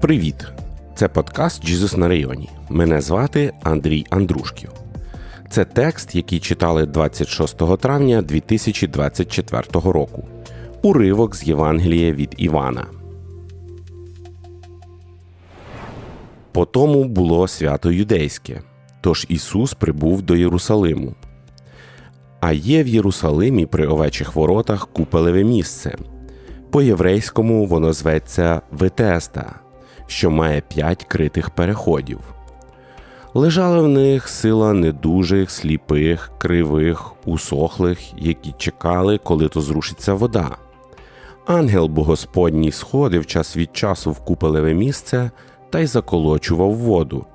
Привіт! Це подкаст «Джізус на районі. Мене звати Андрій Андрушків. Це текст, який читали 26 травня 2024 року. Уривок з Євангелія від Івана. Потому було свято юдейське, тож Ісус прибув до Єрусалиму. А є в Єрусалимі при овечих воротах купелеве місце. По єврейському воно зветься Ветеста, що має п'ять критих переходів. Лежала в них сила недужих, сліпих, кривих, усохлих, які чекали, коли то зрушиться вода. Ангел Богосподній сходив час від часу в купелеве місце та й заколочував воду.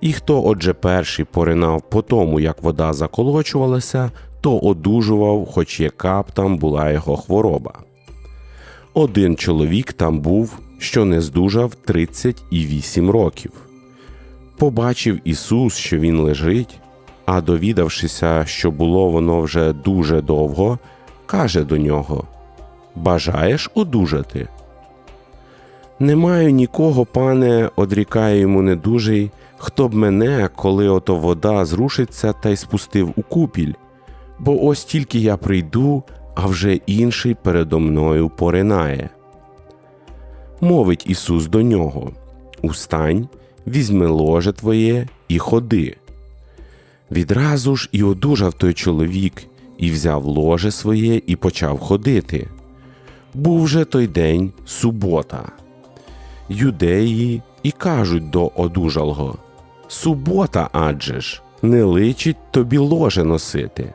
І хто отже перший поринав по тому, як вода заколочувалася, то одужував, хоч яка б там була його хвороба. Один чоловік там був, що не здужав 38 років. Побачив Ісус, що він лежить, а довідавшися, що було воно вже дуже довго, каже до нього: Бажаєш одужати? Не маю нікого, пане, одрікає йому недужий, хто б мене, коли ото вода зрушиться та й спустив у купіль, бо ось тільки я прийду, а вже інший передо мною поринає. Мовить Ісус до нього Устань, візьми ложе твоє і ходи. Відразу ж і одужав той чоловік, і взяв ложе своє і почав ходити. Був же той день субота. Юдеї і кажуть до одужалого Субота адже ж, не личить тобі ложе носити.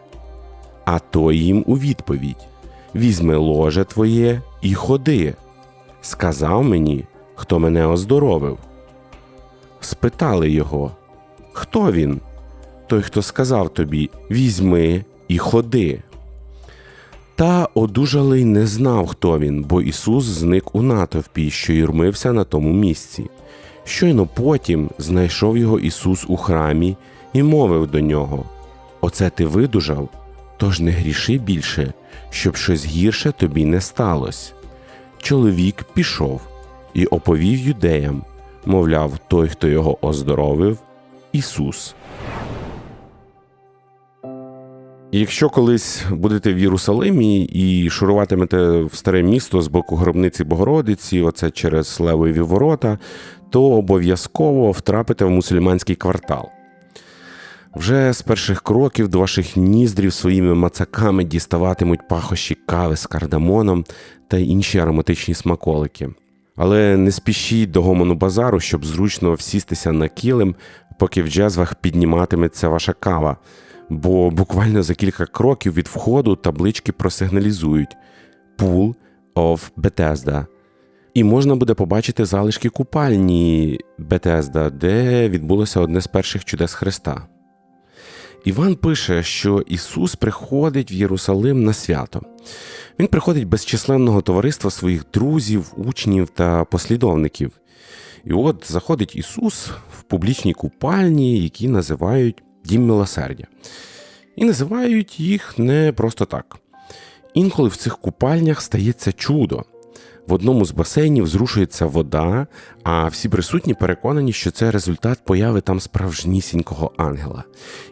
А той їм у відповідь Візьми ложе твоє і ходи. Сказав мені, хто мене оздоровив. Спитали його, хто він? Той, хто сказав тобі Візьми і ходи. Та одужалий не знав, хто він, бо Ісус зник у натовпі, що юрмився на тому місці. Щойно потім знайшов його Ісус у храмі і мовив до нього: Оце ти видужав, тож не гріши більше, щоб щось гірше тобі не сталося. Чоловік пішов і оповів юдеям, мовляв, той, хто його оздоровив, Ісус. Якщо колись будете в Єрусалимі і шуруватимете в старе місто з боку гробниці Богородиці, оце через Левові ворота, то обов'язково втрапите в мусульманський квартал. Вже з перших кроків до ваших ніздрів своїми мацаками діставатимуть пахощі кави з кардамоном та інші ароматичні смаколики. Але не спішіть до гомону базару, щоб зручно всістися на килим, поки в джезвах підніматиметься ваша кава бо буквально за кілька кроків від входу таблички просигналізують Pool of Bethesda. І можна буде побачити залишки купальні Бетезда, де відбулося одне з перших чудес Христа. Іван пише, що Ісус приходить в Єрусалим на свято. Він приходить без численного товариства своїх друзів, учнів та послідовників. І от заходить Ісус в публічній купальні, які називають Дім милосердя. І називають їх не просто так. Інколи в цих купальнях стається чудо. В одному з басейнів зрушується вода, а всі присутні переконані, що це результат появи там справжнісінького ангела.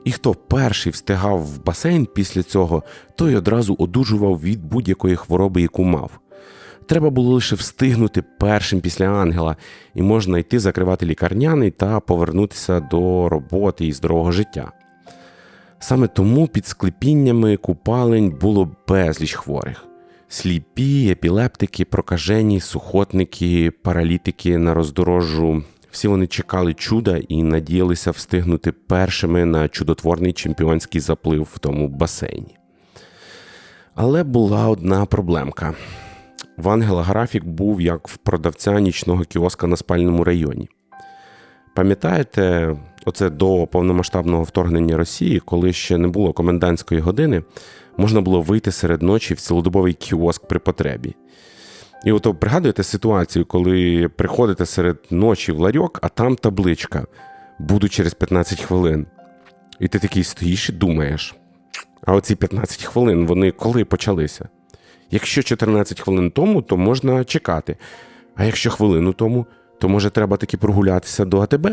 І хто перший встигав в басейн після цього, той одразу одужував від будь-якої хвороби, яку мав. Треба було лише встигнути першим після ангела, і можна йти закривати лікарняний та повернутися до роботи і здорового життя. Саме тому під склепіннями купалень було безліч хворих: сліпі, епілептики, прокажені, сухотники, паралітики на роздорожжу. Всі вони чекали чуда і надіялися встигнути першими на чудотворний чемпіонський заплив в тому басейні. Але була одна проблемка. В графік був як в продавця нічного кіоска на спальному районі. Пам'ятаєте, оце до повномасштабного вторгнення Росії, коли ще не було комендантської години, можна було вийти серед ночі в цілодобовий кіоск при потребі. І ото пригадуєте ситуацію, коли приходите серед ночі в ларьок, а там табличка буду через 15 хвилин. І ти такий стоїш і думаєш. А оці 15 хвилин вони коли почалися? Якщо 14 хвилин тому, то можна чекати. А якщо хвилину тому, То може треба таки прогулятися до АТБ?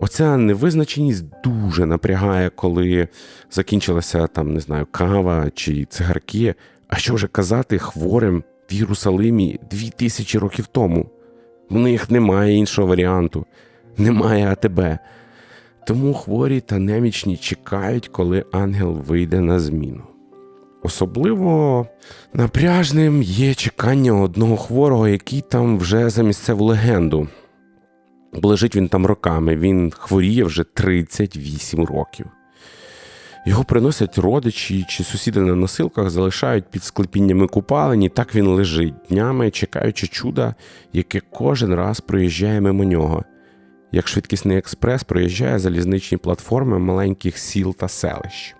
Оця невизначеність дуже напрягає, коли закінчилася там, не знаю, кава чи цигарки. А що вже казати хворим в Єрусалимі дві тисячі років тому? В них немає іншого варіанту, немає АТБ. Тому хворі та немічні чекають, коли ангел вийде на зміну. Особливо напряжним є чекання одного хворого, який там вже за місцеву легенду. Лежить він там роками, він хворіє вже 38 років. Його приносять родичі чи сусіди на носилках, залишають під склепіннями купалень, і так він лежить днями, чекаючи чуда, яке кожен раз проїжджає мимо нього, як швидкісний експрес проїжджає залізничні платформи маленьких сіл та селищ.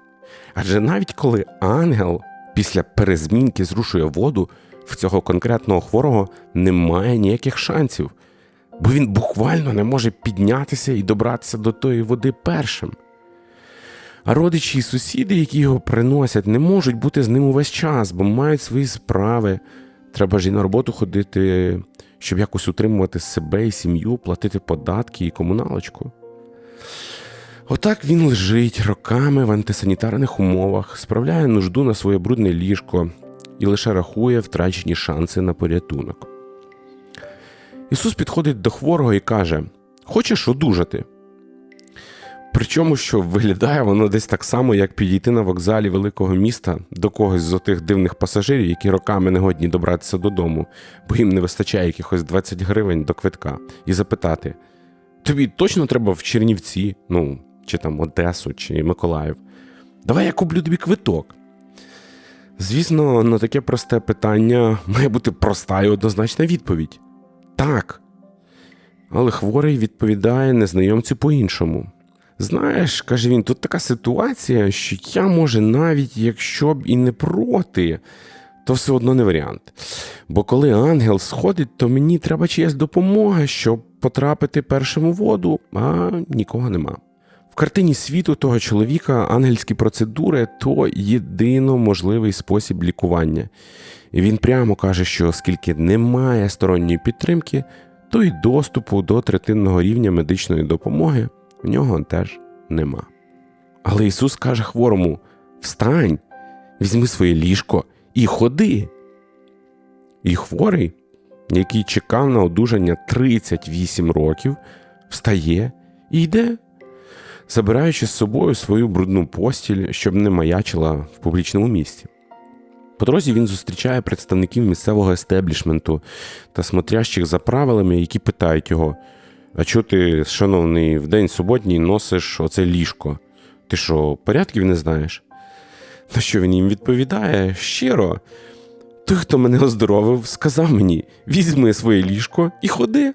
Адже навіть коли ангел після перезмінки зрушує воду, в цього конкретного хворого немає ніяких шансів, бо він буквально не може піднятися і добратися до тої води першим. А родичі і сусіди, які його приносять, не можуть бути з ним увесь час, бо мають свої справи. Треба ж і на роботу ходити, щоб якось утримувати себе і сім'ю, платити податки і комуналочку. Отак він лежить роками в антисанітарних умовах, справляє нужду на своє брудне ліжко і лише рахує втрачені шанси на порятунок. Ісус підходить до хворого і каже: Хочеш одужати? Причому, що виглядає воно десь так само, як підійти на вокзалі великого міста до когось з отих дивних пасажирів, які роками не годні добратися додому, бо їм не вистачає якихось 20 гривень до квитка, і запитати: тобі точно треба в Чернівці, ну, чи там Одесу, чи Миколаїв? Давай я куплю тобі квиток. Звісно, на таке просте питання має бути проста і однозначна відповідь: так. Але хворий відповідає незнайомцю по-іншому. Знаєш, каже він, тут така ситуація, що я, може, навіть якщо б і не проти, то все одно не варіант. Бо коли ангел сходить, то мені треба чиясь допомога, щоб потрапити першому воду, а нікого нема. Картині світу того чоловіка ангельські процедури то єдино можливий спосіб лікування. І він прямо каже, що оскільки немає сторонньої підтримки, то й доступу до третинного рівня медичної допомоги в нього теж нема. Але Ісус каже хворому: Встань, візьми своє ліжко і ходи. І хворий, який чекав на одужання 38 років, встає і йде, забираючи з собою свою брудну постіль, щоб не маячила в публічному місці. По дорозі він зустрічає представників місцевого естеблішменту та смотрящих за правилами, які питають його: А чого ти, шановний, в день суботній носиш оце ліжко? Ти що, порядків не знаєш? На що він їм відповідає щиро. Той, хто мене оздоровив, сказав мені: візьми своє ліжко і ходи.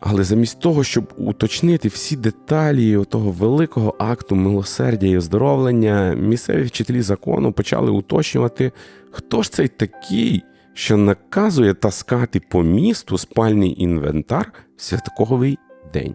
Але замість того, щоб уточнити всі деталі того великого акту милосердя і оздоровлення, місцеві вчителі закону почали уточнювати, хто ж цей такий, що наказує таскати по місту спальний інвентар в святковий день.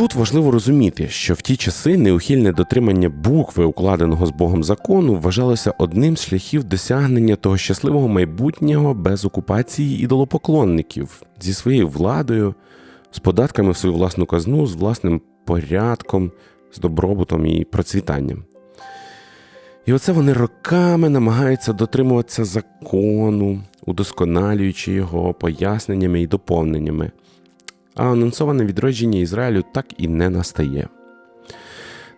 Тут важливо розуміти, що в ті часи неухильне дотримання букви, укладеного з Богом закону, вважалося одним з шляхів досягнення того щасливого майбутнього без окупації ідолопоклонників зі своєю владою, з податками в свою власну казну, з власним порядком, з добробутом і процвітанням. І оце вони роками намагаються дотримуватися закону, удосконалюючи його поясненнями і доповненнями а анонсоване відродження Ізраїлю так і не настає.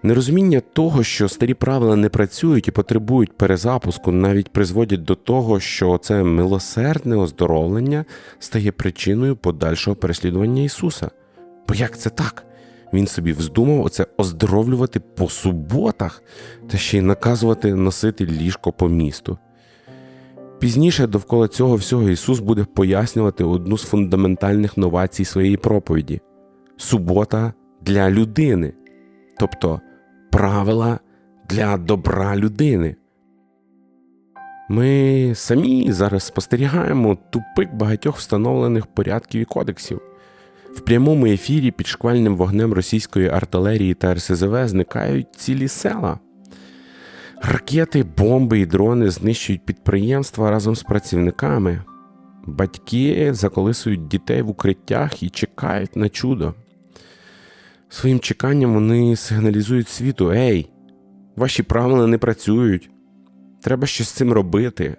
Нерозуміння того, що старі правила не працюють і потребують перезапуску, навіть призводять до того, що це милосердне оздоровлення стає причиною подальшого переслідування Ісуса. Бо як це так? Він собі вздумав оце оздоровлювати по суботах та ще й наказувати носити ліжко по місту. Пізніше довкола цього всього Ісус буде пояснювати одну з фундаментальних новацій своєї проповіді субота для людини, тобто правила для добра людини. Ми самі зараз спостерігаємо тупик багатьох встановлених порядків і кодексів. В прямому ефірі під шквальним вогнем російської артилерії та РСЗВ зникають цілі села. Ракети, бомби і дрони знищують підприємства разом з працівниками. Батьки заколисують дітей в укриттях і чекають на чудо. Своїм чеканням вони сигналізують світу: Ей, ваші правила не працюють. Треба щось з цим робити.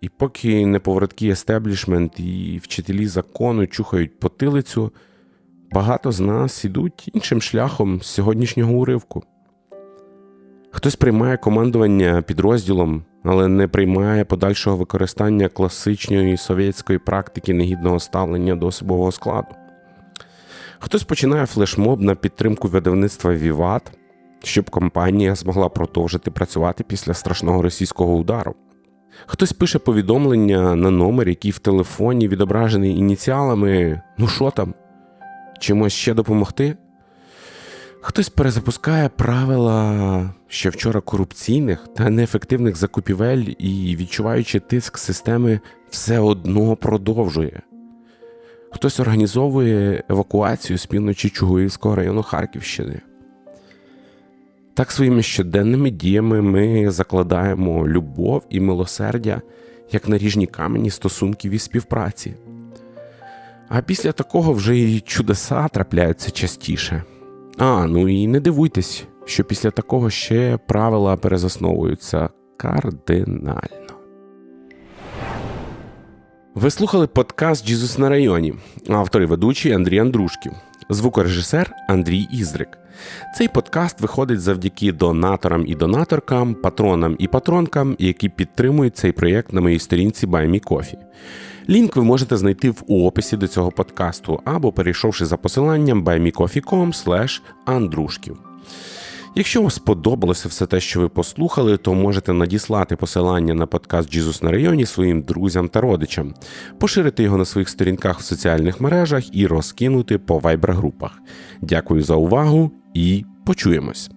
І поки неповороткий естеблішмент і вчителі закону чухають потилицю, багато з нас ідуть іншим шляхом з сьогоднішнього уривку. Хтось приймає командування підрозділом, але не приймає подальшого використання класичної совєтської практики негідного ставлення до особового складу. Хтось починає флешмоб на підтримку видавництва Віват, щоб компанія змогла продовжити працювати після страшного російського удару. Хтось пише повідомлення на номер, який в телефоні відображений ініціалами Ну що там? Чимось ще допомогти? Хтось перезапускає правила ще вчора корупційних та неефективних закупівель і, відчуваючи тиск системи, все одно продовжує. Хтось організовує евакуацію з півночі Чугуївського району Харківщини. Так своїми щоденними діями ми закладаємо любов і милосердя як наріжні камені стосунків і співпраці. А після такого вже і чудеса трапляються частіше. А, ну і не дивуйтесь, що після такого ще правила перезасновуються кардинально. Ви слухали подкаст Джізус на районі. Автор і ведучий Андрій Андрушків, звукорежисер Андрій Іздрик. Цей подкаст виходить завдяки донаторам і донаторкам, патронам і патронкам, які підтримують цей проєкт на моїй сторінці BuyMeCoffee. Лінк ви можете знайти в описі до цього подкасту або перейшовши за посиланням buymecoffee.com Андрушків. Якщо вам сподобалося все те, що ви послухали, то можете надіслати посилання на подкаст Джізус на районі своїм друзям та родичам, поширити його на своїх сторінках в соціальних мережах і розкинути по вайбер-групах. Дякую за увагу і почуємось!